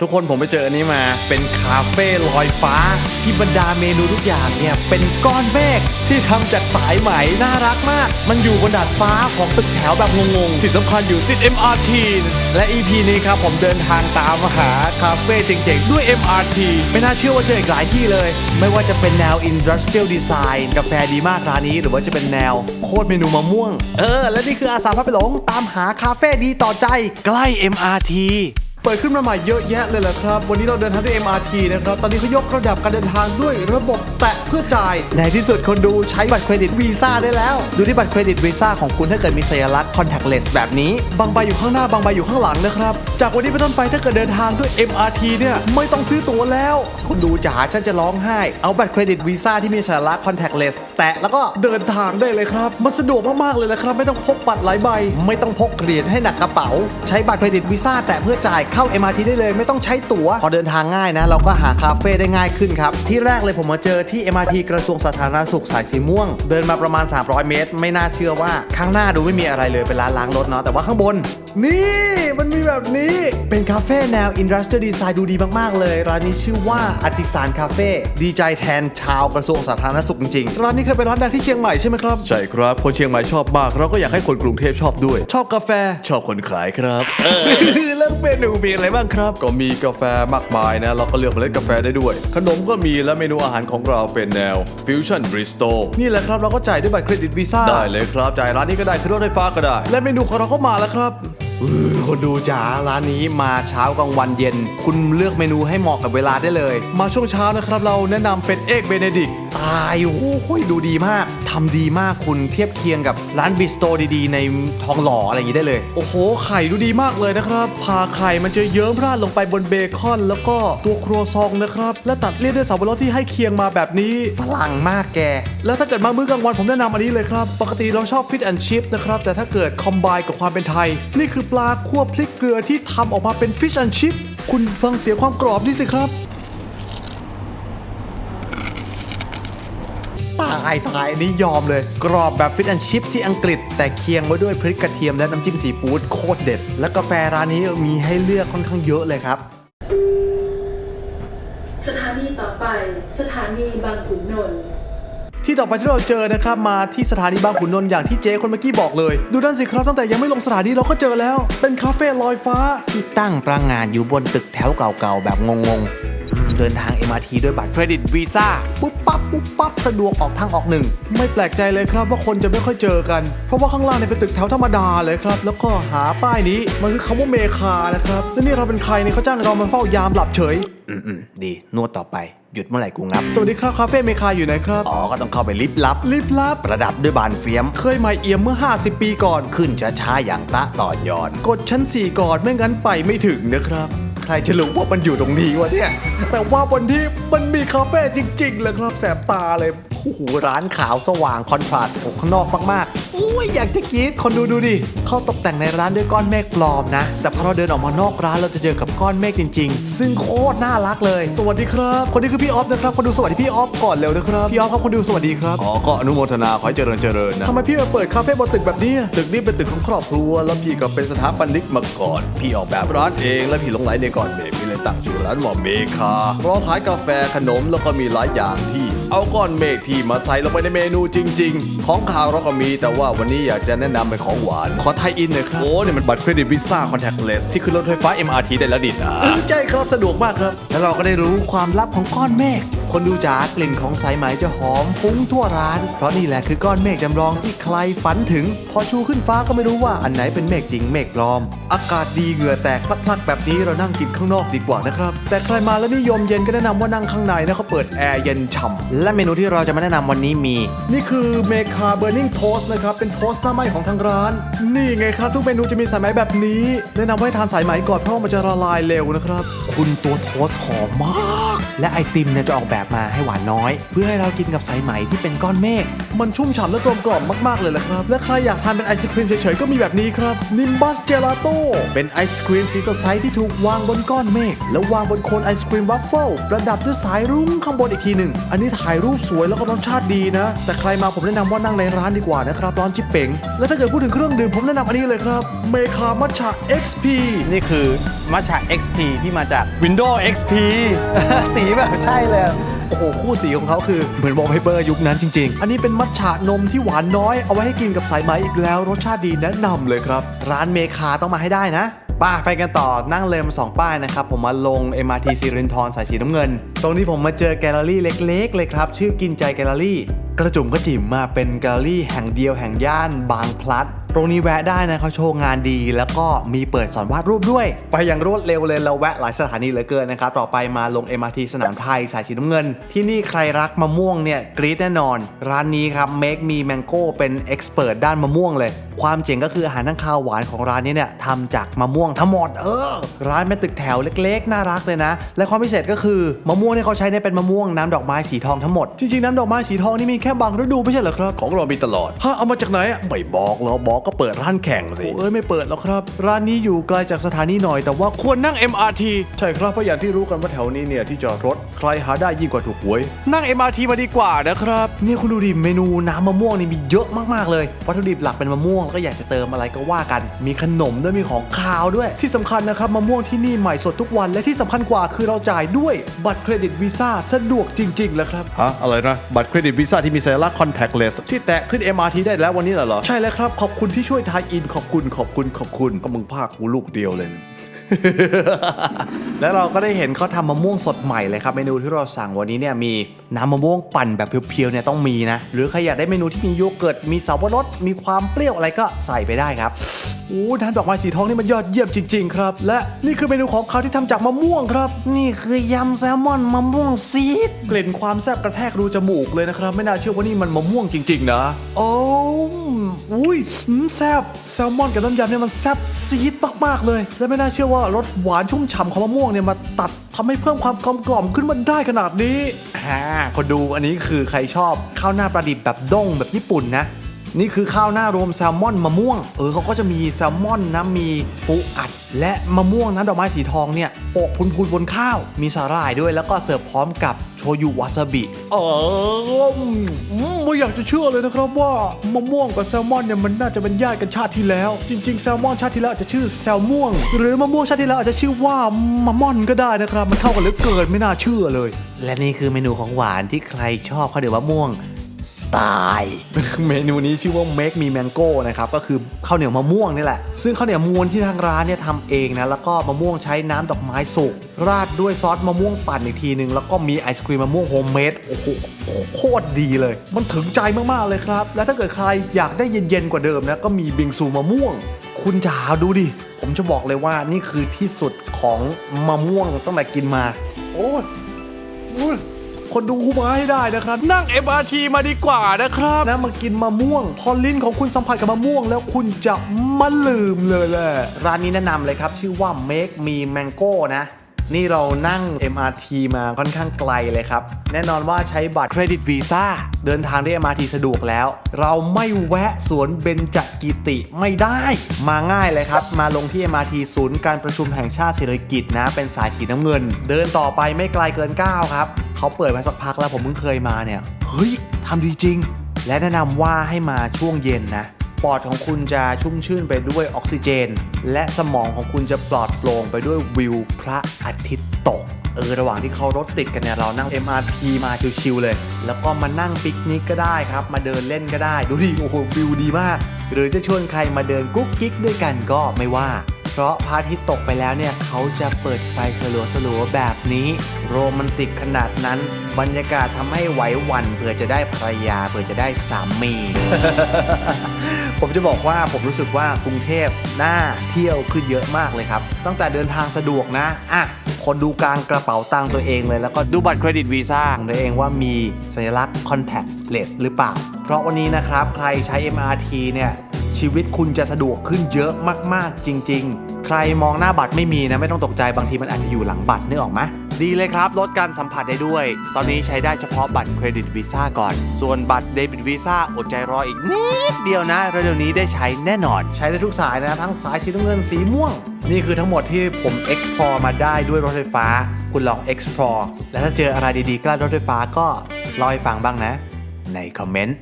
ทุกคนผมไปเจออันนี้มาเป็นคาเฟ่ลอยฟ้า ที่บรรดาเมนูทุกอย่างเนี่ยเป็นก้อนเมฆที่ทำจากสายไหมน่ารักมาก มันอยู่บนดาดฟ้าของตึกแถวแบบงงๆสิ่งสำคัญอยู่ติด MRT และ EP นี้ครับผมเดินทางตามหาคาเฟ่เจ๋งๆ ด้วย MRT ไม่น่าเชื่อว่าเจออีกหลายที่เลย ไม่ว่าจะเป็นแนว Industrial Design กาแฟดีมากร้านนี้ หรือว่าจะเป็นแนวโคตรเมนูมะม่วง เออ และนี่คืออาสาพาไปหลงตามหาคาเฟ่ดีต่อใจใกล้ MRT เปิดขึ้นมาใหม่เยอะแยะเลยแหละครับ วันนี้เราเดินทางด้วย MRT นะครับ ตอนนี้เขายกระดับการเดินทางด้วยระบบแตะเพื่อจ่าย ในที่สุดคนดูใช้บัตรเครดิตวีซ่าได้แล้ว ดูที่บัตรเครดิตวีซ่าของคุณถ้าเกิดมีสัญลักษณ์ contactless แบบนี้ บางใบอยู่ข้างหน้า บางใบอยู่ข้างหลังนะครับ จากวันนี้เป็นต้นไปถ้าเกิดเดินทางด้วย MRT เนี่ยไม่ต้องซื้อตั๋วแล้วคนดูจ๋าฉันจะร้องไห้ เอาบัตรเครดิตวีซ่าที่มีสัญลักษณ์ contactless แตะแล้วก็เดินทางได้เลยครับ มันสะดวกมากๆเลยนะครับ ไม่ต้องพกบัตรหลายใบ ไม่ต้องพกเหรียญให้หนักกระเป๋า ใช้บัตรเครดิตวีซ่าแตะเพื่อจ่ายเข้า MRT ได้เลยไม่ต้องใช้ตั๋ว พอเดินทางง่ายนะ เราก็หาคาเฟ่ได้ง่ายขึ้นครับ ที่แรกเลยผมมาเจอที่ MRT กระทรวงสาธารณสุขสายสีม่วง เดินมาประมาณ 300 เมตร ไม่น่าเชื่อว่าข้างหน้าดูไม่มีอะไรเลยเป็นร้านล้างรถเนาะแต่ว่าข้างบน นี่มันมีแบบนี้เป็นคาเฟ่แนว Industrial Design ดูดีมากๆเลย ร้านนี้ชื่อว่าอติสารคาเฟ่ดีใจแทนชาวกระทรวงสาธารณสุขจริงๆร้านนี้เคยเป็นร้านดังที่เชียงใหม่ใช่ไหมครับใช่ครับคนเชียงใหม่ชอบมาก เราก็อยากให้คนกรุงเทพชอบด้วย ชอบกาแฟชอบคนขายครับเรื่องเมนูมีอะไรบ้างครับ ก็มีกาแฟมากมายนะ เราก็เลือกเมล็ดกาแฟได้ด้วย ขนมก็มีและเมนูอาหารของเราเป็นแนวฟิวชั่นบริสโตนี่แหละครับเราก็จ่ายด้วยบัตรเครดิตวีซ่าได้เลยครับจ่ายร้านนี้ก็ได้ขึ้นรถไฟฟ้าก็ได้ และเมนูของเราก็มาแล้วครับอือ คนดูจ๋าร้านนี้มาเช้ากลางวันเย็น คุณเลือกเมนูให้เหมาะกับเวลาได้เลย มาช่วงเช้านะครับ เราแนะนำเป็นเอกเบเนดิกตายโอ้โหดูดีมากทำดีมากคุณเทียบเคียงกับร้านบิสโตดีๆ ในทองหล่ออะไรอย่างนี้ได้เลย โอ้โห ไข่ดูดีมากเลยนะครับพาไข่มันจะเยิ้มราดลงไปบนเบคอน แล้วก็ตัวครัวซองนะครับ และตัดเลี่ยนด้วยสับปะรดที่ให้เคียงมาแบบนี้ฝรั่งมากแก แล้วถ้าเกิดมามื้อกลางวันผมแนะนำอันนี้เลยครับปกติเราชอบฟิตแอนด์ชิพนะครับแต่ถ้าเกิดคอมไบกับความเป็นไทยนี่คือปลาคั่วพริกเกลือที่ทำออกมาเป็นฟิชแอนชิพคุณฟังเสียงความกรอบนี่สิครับ ตายตายนนี้ยอมเลย กรอบแบบฟิตแอนชิพที่อังกฤษ แต่เคียงไว้ด้วยพริกกระเทียมและน้ำจิ้มซีฟู้ดโคตรเด็ด และกาแฟร้านนี้มีให้เลือกค่อนข้างเยอะเลยครับ สถานีต่อไป สถานีบางขุนนนท์ ที่ต่อไปที่เราเจอนะครับมาที่สถานีบางขุนนนท์อย่างที่เจ๊คนเมื่อกี้บอกเลย ดูด้านสิครับตั้งแต่ยังไม่ลงสถานีเราก็เจอแล้ว เป็นคาเฟ่ลอยฟ้า ที่ตั้งประงานอยู่บนตึกแถวเก่าๆแบบงงๆ เดินทาง MRT ด้วยบัตรเครดิตวีซ่าปุ๊บปั๊บปุ๊บปั๊บสะดวกออกทางออกหนึ่งไม่แปลกใจเลยครับว่าคนจะไม่ค่อยเจอกัน เพราะว่าข้างล่างเนี่ยเป็นตึกแถวธรรมดาเลยครับ แล้วก็หาป้ายนี้มันคือคำว่าเมคานะครับแล้วนี่เราเป็นใครเนี่ยเขาจ้างเรามาเฝ้ายามหลับเฉย อืมๆดีนวดต่อไปหยุดเมื่อไหร่กูงับ สวัสดีครับคาเฟ่เมคาอยู่ไหนครับ อ๋อ ก็ต้องเข้าไปลิฟต์ลับ ลิฟต์ลับ ประดับด้วยบานเฟียม เคยมาเอี่ยมเมื่อ 50 ปีก่อน ขึ้นช้าๆอย่างตะต่อยอน กดชั้น 4 ก่อนไม่งั้นไปไม่ถึงนะครับ ใครจะรู้ว่ามันอยู่ตรงนี้วะเนี่ย แต่ว่าวันนี้มันมีคาเฟ่จริงๆเลยครับแสบตาเลย โอ้โหร้านขาวสว่างคอนทราสต์กับข้างนอกมากๆโอ้ยอยากจะกรีดคนดูดูดิเขาตกแต่งในร้านด้วยก้อนเมฆปลอมนะ แต่พอเราเดินออกมานอกร้านเราจะเจอกับก้อนเมฆจริง ๆ ซึ่งโคตรน่ารักเลย สวัสดีครับ คนนี้คือพี่ออฟนะครับคนดูสวัสดีพี่ออฟก่อนเร็วนะครับพี่ออฟครับคนดูสวัสดีครับอ๋อก็อนุโมทนาขอให้เจริญเจริญนะทำไมพี่มาเปิดคาเฟ่บนตึกแบบนี้ตึกนี้เป็นตึกของครอบครัวแล้วพี่ก็เป็นสถาปนิกมาก่อน พี่ออกแบบร้านเอง แล้วพี่หลงไหลในก้อนเมฆพี่เลยตั้งชื่อร้านว่าเมคาเพราะขายกาแฟขนมแล้วก็มีหลายอย่างที่ เอาก้อนเมฆที่มาใส่ลงไปในเมนูจริง ๆ ของข่าวเราก็มีแต่ว่าวันนี้อยากจะแนะนำเป็นของหวาน ขอไทยอินหน่อยครับ โอ้เนี่ยมันบัตรเครดิตวีซ่าคอนแทคเลสที่ขึ้นรถไฟฟ้า MRT ได้แล้วดินะใช่ครับสะดวกมากครับ แล้วเราก็ได้รู้ความลับของก้อนเมฆ คนดูจากกลิ่นของสายไหมจะหอมฟุ้งทั่วร้าน เพราะนี่แหละคือก้อนเมฆจำลองที่ใครฝันถึง พอชูขึ้นฟ้าก็ไม่รู้ว่าอันไหนเป็นเมฆจริงเมฆปลอม อากาศดีเหงื่อแตกพลักๆ แบบนี้เรานั่งกินข้างนอกดีกว่านะครับ แต่ใครมาแล้วนิยมเย็นก็แนะนำว่านั่งข้างในนะเขาเปิดแอร์เย็นฉ่ำและเมนูที่เราจะมาแนะนำวันนี้มี นี่คือเมคาเบอร์นิงโทสนะครับเป็นโทสต์หน้าไหม้ของทางร้าน นี่ไงครับทุกเมนูจะมีสายไหมแบบนี้ แนะนำให้ทานสายไหมก่อนเพราะว่ามันจะละลายเร็วนะครับ คุณตัวโทสต์หอมมาก และไอติมเนี่ยจะออกแบบแบบมาให้หวานน้อย เพื่อให้เรากินกับสายไหมที่เป็นก้อนเมฆมันชุ่มฉ่ำและกลมกล่อมมากๆเลยแหละครับ และใครอยากทานเป็นไอศครีมเฉยๆก็มีแบบนี้ครับนิมบัสเจลาโต้เป็นไอศครีมสีสดใสที่ถูกวางบนก้อนเมฆแล้ววางบนโคนไอศครีมวัฟเฟิลประดับด้วยสายรุ้งข้างบนอีกทีหนึ่งอันนี้ถ่ายรูปสวยแล้วก็รสชาติดีนะ แต่ใครมาผมแนะนำว่านั่งในร้านดีกว่านะครับร้านจิบเป๋งและถ้าเกิดพูดถึงเครื่องดื่มผมแนะนำอันนี้เลยครับเมคามัชชะ XP นี่คือมัชชา XP ที่มาจาก Windows XP สีแบบใช่เลย โอ้โหคู่สีของเขาคือเหมือนวอลเปเปอร์ยุคนั้นจริง ๆ อันนี้เป็นมัทฉะนมที่หวานน้อย เอาไว้ให้กินกับสายไหมอีกแล้ว รสชาติดีแนะนำเลยครับ ร้านเมคาต้องมาให้ได้นะป้าไปกันต่อนั่งเลยมาสองป้ายนะครับ ผมมาลง MRT สิรินทรสายสีน้ำเงิน ตรงนี้ผมมาเจอแกลเลอรี่เล็ก ๆ เลยครับ ชื่อกินใจแกลเลอรี่ กระจุ่มกระจิ๋มมาเป็นแกลเลอรี่แห่งเดียวแห่งย่านบางพลัด ตรงนี้แวะได้นะเขาโชว์งานดี แล้วก็มีเปิดสอนวาดรูปด้วย ไปอย่างรวดเร็วเลยเราแวะหลายสถานีเหลือเกินนะครับ ต่อไปมาลง MRT สนามไทยสายสีน้ำเงิน ที่นี่ใครรักมะม่วงเนี่ยกรี๊ดแน่นอน ร้านนี้ครับ Make Me Mango เป็นเอ็กซ์เพรสด้านมะม่วงเลย ความเจ๋งก็คืออาหารทั้งคาวหวานของร้านนี้เนี่ยทำจากมะม่วงทั้งหมดเออ ร้านเป็นตึกแถวเล็กๆ น่ารักเลยนะ และความพิเศษก็คือมะม่วงที่เขาใช้เนี่ยเป็นมะม่วงน้ำดอกไม้สีทองทั้งหมดจริงๆน้ำดอกไม้สีทองนี่มีแค่บางฤดูไม่ใช่เหรอครับของเรามีตลอดฮะเอามาจากไหนอะไม่บอกหรอกบอกก็เปิดร้านแข่งสิเอ้ยไม่เปิดหรอกครับ ร้านนี้อยู่ไกลจากสถานีหน่อยแต่ว่าควรนั่ง MRT ใช่ครับเพราะอย่างที่รู้กันว่าแถวนี้เนี่ยที่จอดรถใครหาได้ยิ่งกว่าถูกหวย นั่ง MRT มาดีกว่านะครับเนี่ยคุณดูดิเมนูน้ำมะม่วงนี่มีเยอะมากๆเลยวัตถุดิบหลักเป็นมะม่วงแล้วก็อยากจะเติมอะไรก็ว่ากัน มีขนมด้วยมีของคาวด้วย ที่สำคัญนะครับมะม่วงที่นี่ใหม่สดทุกวันและที่สำคัญกว่าคือเราจ่ายด้วยบัตรเครดิตวีซ่าสะดวกจริงๆเลยครับฮะอะไรนะบัตรเครดิตวีซ่าที่มีสัญลักษณ์ contactless ที่แตะขึ้น MRT ได้แล้ววันนี้เหรอใช่แล้วครับขอบคุณที่ช่วยทายอินขอบคุณขอบคุณขอบคุณก็มึงภาคกูลูกเดียวเลย แล้วเราก็ได้เห็นเขาทำมะม่วงสดใหม่เลยครับ เมนูที่เราสั่งวันนี้เนี่ยมีน้ำมะม่วงปั่นแบบเพียวๆเนี่ยต้องมีนะ หรือใครอยากได้เมนูที่มีโยเกิร์ตมีสับปะรดมีความเปรี้ยวอะไรก็ใส่ไปได้ครับโอ้น้ำดอกไม้สีทองนี่มันยอดเยี่ยมจริง ๆ ครับ และนี่คือเมนูของเขาที่ทำจากมะม่วงครับ นี่คือยำแซลมอนมะม่วงซีดกลิ่นความแซ่บกระแทกรูจมูกเลยนะครับ ไม่น่าเชื่อว่านี่มันมะม่วงจริง ๆ นะ โอ้อุ้ยแซ่บแซลมอนกับน้ำยำเนี่ยมันแซ่บซีดมากๆเลย และไม่น่าเชื่อว่ารสหวานชุ่มฉ่ำของมะม่วงเนี่ยมาตัดทำให้เพิ่มความกลมกล่อมขึ้นมาได้ขนาดนี้ฮ่าคนดูอันนี้คือใครชอบข้าวหน้าปลาดิบแบบด้งแบบญี่ปุ่นนะ นี่คือข้าวหน้ารวมแซลมอนมะม่วง เออเขาก็จะมีแซลมอนนะมีปูอัด และมะม่วงน้ำดอกไม้สีทองเนี่ยโปะพุนๆบนข้าว มีสาหร่ายด้วยแล้วก็เสิร์ฟพร้อมกับโชยุวาซาบิ เอออืมไม่อยากจะเชื่อเลยนะครับว่ามะม่วงกับแซลมอนเนี่ยมันน่าจะเป็นญาติกันชาติที่แล้ว จริง ๆ แซลมอนชาติที่แล้วอาจจะชื่อแซลม่วง หรือมะม่วงชาติที่แล้วอาจจะชื่อว่ามะม่อนก็ได้นะครับ มันเข้ากันเหลือเกินไม่น่าเชื่อเลย และนี่คือเมนูของหวานที่ใครชอบข้าวเหนียวมะม่วง ตาย เมนูนี้ชื่อว่า Make Me Mango นะครับก็คือข้าวเหนียวมะม่วงนี่แหละ ซึ่งข้าวเหนียวมวนที่ทางร้านเนี่ยทำเองนะแล้วก็มะม่วงใช้น้ำดอกไม้สุกราดด้วยซอสมะม่วงปั่นอีกทีหนึ่งแล้วก็มีไอศครีมมะม่วงโฮมเมดโอ้โหโคตรดีเลย มันถึงใจมากๆเลยครับ และถ้าเกิดใครอยากได้เย็นๆกว่าเดิมนะก็มีบิงซูมะม่วง คุณจ๋าดูดิผมจะบอกเลยว่านี่คือที่สุดของมะม่วงตั้งแต่กินมา โอ้ย คนดูมาให้ได้นะครับ นั่ง MRT มาดีกว่านะครับนะมากินมะม่วง พอลิ้นของคุณสัมผัสกับมะม่วง แล้วคุณจะไม่ลืมเลยแหละร้านนี้แนะนำเลยครับ ชื่อว่า Make Me Mango นะนี่เรานั่ง MRT มาค่อนข้างไกลเลยครับ แน่นอนว่าใช้บัตรเครดิตวีซ่าเดินทางด้วย MRT สะดวกแล้ว เราไม่แวะสวนเบญจกิติไม่ได้ มาง่ายเลยครับ มาลงที่ MRT ศูนย์การประชุมแห่งชาติเศรษฐกิจนะ เป็นสายสีน้ำเงิน เดินต่อไปไม่ไกลเกิน 9 ครับ เขาเปิดมาสักพักแล้วผมเพิ่งเคยมาเนี่ย เฮ้ยทำดีจริง และแนะนำว่าให้มาช่วงเย็นนะปอดของคุณจะชุ่มชื่นไปด้วยออกซิเจน และสมองของคุณจะปลอดโปร่งไปด้วยวิวพระอาทิตย์ตกเออระหว่างที่เขารถติดกันเนี่ยเรานั่ง MRT มาชิวๆเลย แล้วก็มานั่งปิกนิกก็ได้ครับ มาเดินเล่นก็ได้ ดูดิโอ้โหวิวดีมาก หรือจะชวนใครมาเดินกุ๊กกิ๊กด้วยกันก็ไม่ว่า เพราะพระอาทิตย์ตกไปแล้วเนี่ยเขาจะเปิดไฟสลัวๆแบบนี้ โรแมนติกขนาดนั้น บรรยากาศทำให้ไหวหวั่นเผื่อจะได้ภรรยาเผื่อจะได้สามี ผมจะบอกว่าผมรู้สึกว่ากรุงเทพน่าเที่ยวขึ้นเยอะมากเลยครับ ตั้งแต่เดินทางสะดวกนะอะคนดูกลางกระเป๋าตังค์ตัวเองเลย แล้วก็ดูบัตรเครดิตวีซ่าของตัวเองว่ามีสัญลักษณ์ contactless หรือเปล่า เพราะวันนี้นะครับ ใครใช้ MRT เนี่ย ชีวิตคุณจะสะดวกขึ้นเยอะมากๆ จริง ๆ ใครมองหน้าบัตรไม่มีนะไม่ต้องตกใจบางทีมันอาจจะอยู่หลังบัตรนึกออกไหมดีเลยครับ ลดการสัมผัสได้ด้วย ตอนนี้ใช้ได้เฉพาะบัตรเครดิตวีซ่าก่อน ส่วนบัตรเดบิตวีซ่าอดใจรออีกนิดเดียวนะเร็วๆนี้ได้ใช้แน่นอน ใช้ได้ทุกสายนะ ทั้งสายสีน้ำเงินสีม่วง นี่คือทั้งหมดที่ผม explore มาได้ด้วยรถไฟฟ้า คุณลอง explore และถ้าเจออะไรดีๆใกล้รถไฟฟ้าก็เล่าให้ฟังบ้างนะ ในคอมเมนต์